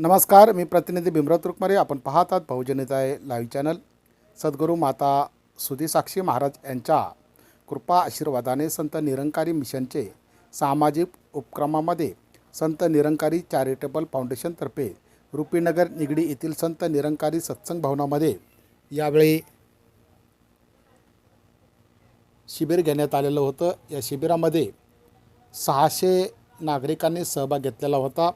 नमस्कार मी प्रतिनिधी भीमराव तुरुकमारे आपण पाहत आहात बहुजनित लाईव्ह चॅनल. सद्गुरू माता सुधीसाक्षी महाराज यांच्या कृपा आशीर्वादाने संत निरंकारी मिशनचे सामाजिक उपक्रमामध्ये संत निरंकारी चॅरिटेबल फाउंडेशनतर्फे रुपीनगर निगडी येथील संत निरंकारी सत्संग भवनामध्ये यावेळी शिबिर घेण्यात आलेलं होतं. या शिबिरामध्ये सहाशे नागरिकांनी सहभाग घेतलेला होता.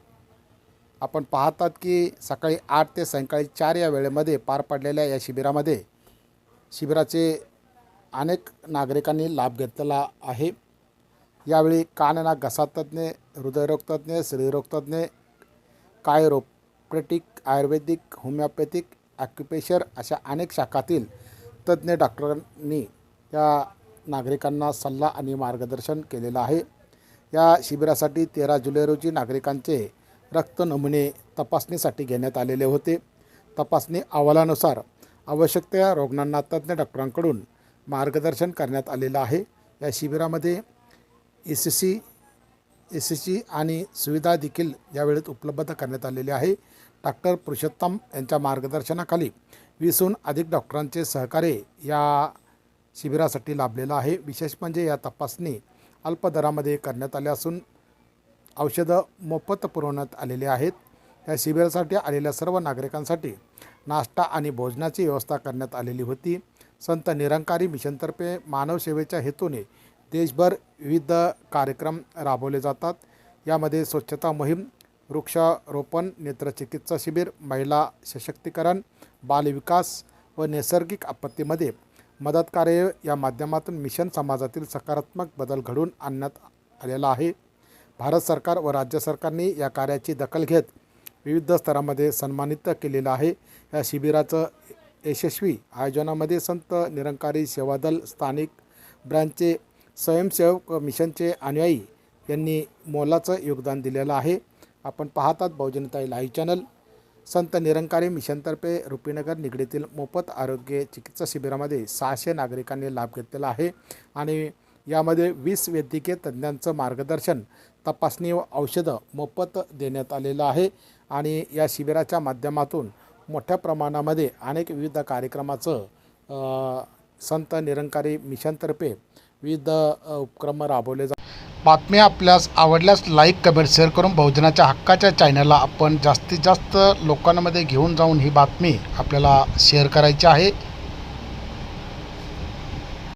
आपण पाहतात की सकाळी आठ ते सायंकाळी चार या वेळेमध्ये पार पडलेल्या या शिबिरामध्ये शिबिराचे अनेक नागरिकांनी लाभ घेतलेला आहे. यावेळी कानना घसा तज्ज्ञ हृदयरोग आयुर्वेदिक होमिओपॅथिक ॲक्युपेशर अशा अनेक शाखातील तज्ज्ञ डॉक्टरांनी या नागरिकांना सल्ला आणि मार्गदर्शन केलेलं आहे. या शिबिरासाठी तेरा जुलै रोजी नागरिकांचे रक्त नमुने तपासणीसाठी घेण्यात आलेले होते. तपासणी अहवालानुसार आवश्यक त्या रुग्णांना तज्ज्ञ डॉक्टरांकडून मार्गदर्शन करण्यात आलेलं आहे. या शिबिरामध्ये A C C S C C आणि सुविधा देखील यावेळेत उपलब्ध करण्यात आलेली आहे. डॉक्टर पुरुषोत्तम यांच्या मार्गदर्शनाखाली वीसहून अधिक डॉक्टरांचे सहकार्य या शिबिरासाठी लाभलेलं आहे. विशेष म्हणजे या तपासणी अल्प दरामध्ये करण्यात आल्या असून औषधं मोफत पुरवण्यात आलेली आहेत. या शिबिरासाठी आलेल्या सर्व नागरिकांसाठी नाश्ता आणि भोजनाची व्यवस्था करण्यात आलेली होती. संत निरंकारी मिशनतर्फे मानवसेवेच्या हेतूने देशभर विविध कार्यक्रम राबवले जातात. यामध्ये स्वच्छता मोहीम वृक्षारोपण नेत्रचिकित्सा शिबिर महिला सशक्तीकरण बालविकास व नैसर्गिक आपत्तीमध्ये मदत कार्य या माध्यमातून मिशन समाजातील सकारात्मक बदल घडवून आणण्यात आलेला आहे. भारत सरकार व राज्य सरकारने या कार्याची दखल घेत विविध स्तरामध्ये सन्मानित केलेलं आहे. या शिबिराचं यशस्वी आयोजनामध्ये संत निरंकारी सेवादल स्थानिक ब्रँचचे स्वयंसेवक मिशनचे अनुयायी यांनी मोलाचं योगदान दिलेलं आहे. आपण पाहतात बहुजनताई लाईव्ह चॅनल. संत निरंकारी मिशनतर्फे रुपीनगर निगडीतील मोफत आरोग्य चिकित्सा शिबिरामध्ये सहाशे नागरिकांनी लाभ घेतलेला आहे. आणि यामध्ये वीस वैद्यकीय तज्ज्ञांचं मार्गदर्शन तपासणी व औषधं मोफत देण्यात आलेलं आहे. आणि या शिबिराच्या माध्यमातून मोठ्या प्रमाणामध्ये अनेक विविध कार्यक्रमाचं संत निरंकारी मिशनतर्फे विविध उपक्रम राबवले जातात बातम्या आपल्यास आवडल्यास लाईक कमेंट शेअर करून बहुजनाच्या हक्काच्या चॅनलला आपण जास्तीत जास्त लोकांमध्ये घेऊन जाऊन ही बातमी आपल्याला शेअर करायची आहे.